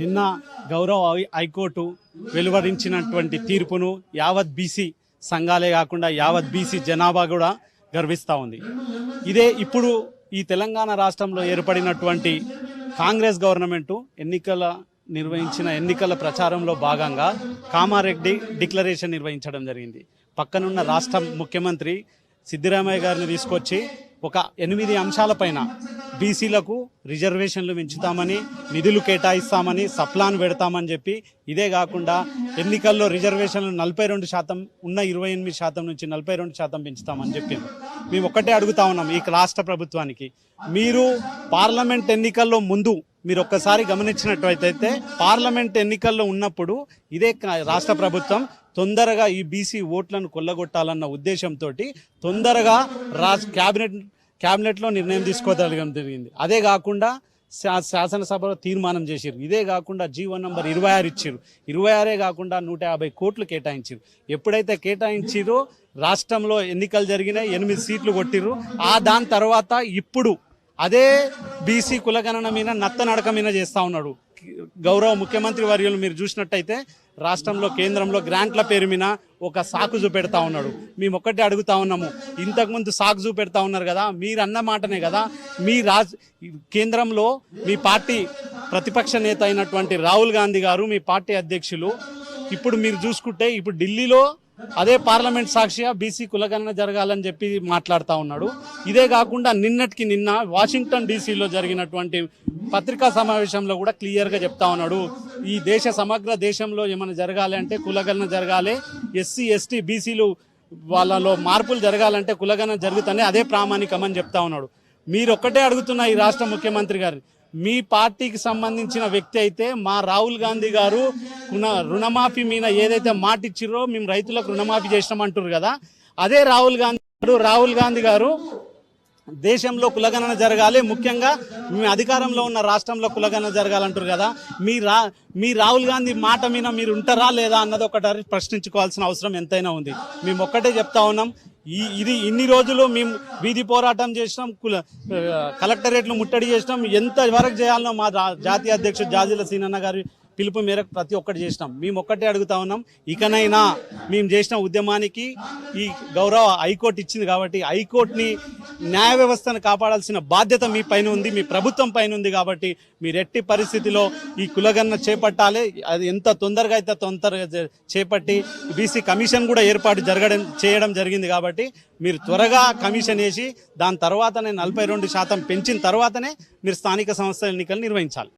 నిన్న గౌరవ హైకోర్టు వెలువరించినటువంటి తీర్పును యావత్ బీసీ సంఘాలే కాకుండా యావత్ బీసీ జనాభా కూడా గర్విస్తూ ఉంది. ఇదే ఇప్పుడు ఈ తెలంగాణ రాష్ట్రంలో ఏర్పడినటువంటి కాంగ్రెస్ గవర్నమెంటు ఎన్నికల నిర్వహించిన ఎన్నికల ప్రచారంలో భాగంగా కామారెడ్డి డిక్లరేషన్ నిర్వహించడం జరిగింది. పక్కనున్న రాష్ట్ర ముఖ్యమంత్రి సిద్దిరామయ్య గారిని తీసుకొచ్చి ఒక ఎనిమిది అంశాలపైన బీసీలకు రిజర్వేషన్లు పెంచుతామని నిధులు కేటాయిస్తామని సప్లాన్ పెడతామని చెప్పి ఇదే కాకుండా ఎన్నికల్లో రిజర్వేషన్లు నలభై రెండు శాతం ఉన్న ఇరవై ఎనిమిది శాతం నుంచి నలభై రెండు శాతం పెంచుతామని చెప్పింది మేము ఒక్కటే అడుగుతా ఉన్నాం ఈ రాష్ట్ర ప్రభుత్వానికి. మీరు పార్లమెంట్ ఎన్నికల్లో ముందు మీరు ఒక్కసారి గమనించినట్లయితే పార్లమెంట్ ఎన్నికల్లో ఉన్నప్పుడు ఇదే రాష్ట్ర ప్రభుత్వం తొందరగా ఈ బీసీ ఓట్లను కొల్లగొట్టాలన్న ఉద్దేశంతో తొందరగా రాజ్ క్యాబినెట్ క్యాబినెట్లో నిర్ణయం తీసుకోగలగడం జరిగింది. అదే కాకుండా శా- శాసనసభలో తీర్మానం చేసిరు ఇదే కాకుండా జీవో నంబర్ ఇరవై ఆరు ఇచ్చారు ఇరవై ఆరే కాకుండా నూట యాభై కోట్లు కేటాయించారు ఎప్పుడైతే కేటాయించిరో రాష్ట్రంలో ఎన్నికలు జరిగినాయి ఎనిమిది సీట్లు కొట్టిర్రు. ఆ దాని తర్వాత ఇప్పుడు అదే బీసీ కులగణన మీద నత్తనడక మీద చేస్తా ఉన్నాడు. గౌరవ ముఖ్యమంత్రి వర్యులు మీరు చూసినట్టయితే రాష్ట్రంలో కేంద్రంలో గ్రాంట్ల పేరు మీద ఒక సాకు చూపెడతా ఉన్నాడు. మేము ఒక్కటే అడుగుతా ఉన్నాము ఇంతకుముందు సాకు చూపెడతా ఉన్నారు కదా మీరు అన్న మాటనే కదా మీ రాజ్ కేంద్రంలో మీ పార్టీ ప్రతిపక్ష నేత అయినటువంటి రాహుల్ గాంధీ గారు మీ పార్టీ అధ్యక్షులు. ఇప్పుడు మీరు చూసుకుంటే ఇప్పుడు ఢిల్లీలో అదే పార్లమెంట్ సాక్షిగా బీసీ కులగణన జరగాలని చెప్పి మాట్లాడుతూ ఉన్నాడు. ఇదే కాకుండా నిన్నటికి నిన్న వాషింగ్టన్ డీసీలో జరిగినటువంటి పత్రికా సమావేశంలో కూడా క్లియర్గా చెప్తా ఉన్నాడు. ఈ దేశ సమగ్ర దేశంలో ఏమైనా జరగాలి అంటే కులగణన జరగాలి. ఎస్సీ ఎస్టీ బీసీలు వాళ్ళలో మార్పులు జరగాలంటే కులగణన జరుగుతానే అదే ప్రామాణికమని చెప్తా ఉన్నాడు. మీరు ఒక్కటే అడుగుతున్న ఈ రాష్ట్ర ముఖ్యమంత్రి గారిని మీ పార్టీకి సంబంధించిన వ్యక్తి అయితే మా రాహుల్ గాంధీ గారు రుణమాఫీ మీద ఏదైతే మాట ఇచ్చిర్రో మేము రైతులకు రుణమాఫీ చేసినామంటారు కదా అదే రాహుల్ గాంధీ గారు రాహుల్ గాంధీ గారు దేశంలో కులగణన జరగాలి. ముఖ్యంగా మీ అధికారంలో ఉన్న రాష్ట్రంలో కులగణన జరగాలంటారు కదా మీ రా మీ రాహుల్ గాంధీ మాట మీద మీరు ఉంటారా లేదా అన్నది ఒకటి ప్రశ్నించుకోవాల్సిన అవసరం ఎంతైనా ఉంది. మేము ఒక్కటే చెప్తా ఉన్నాం ఈ ఇది ఇన్ని రోజులు మేము వీధి పోరాటం చేసినాం కుల కలెక్టరేట్లు ముట్టడి చేసినాం. ఎంత వరకు చేయాలనో మా జాతీయ అధ్యక్షుడు జాజీల సీనన్న గారి పిలుపు మేరకు ప్రతి ఒక్కటి చేసినాం. మేము ఒక్కటే అడుగుతా ఉన్నాం ఇకనైనా మేము చేసిన ఉద్యమానికి ఈ గౌరవ హైకోర్టు ఇచ్చింది కాబట్టి హైకోర్టుని న్యాయ వ్యవస్థను కాపాడాల్సిన బాధ్యత మీ పైన ఉంది మీ ప్రభుత్వం పైన ఉంది కాబట్టి మీరు ఎట్టి పరిస్థితిలో ఈ కులగన్న చేపట్టాలి. అది ఎంత తొందరగా అయితే తొందరగా చేపట్టి బీసీ కమిషన్ కూడా ఏర్పాటు జరగడం చేయడం జరిగింది కాబట్టి మీరు త్వరగా కమిషన్ వేసి దాని తర్వాతనే నలభై రెండు శాతం పెంచిన తర్వాతనే మీరు స్థానిక సంస్థల ఎన్నికలు నిర్వహించాలి.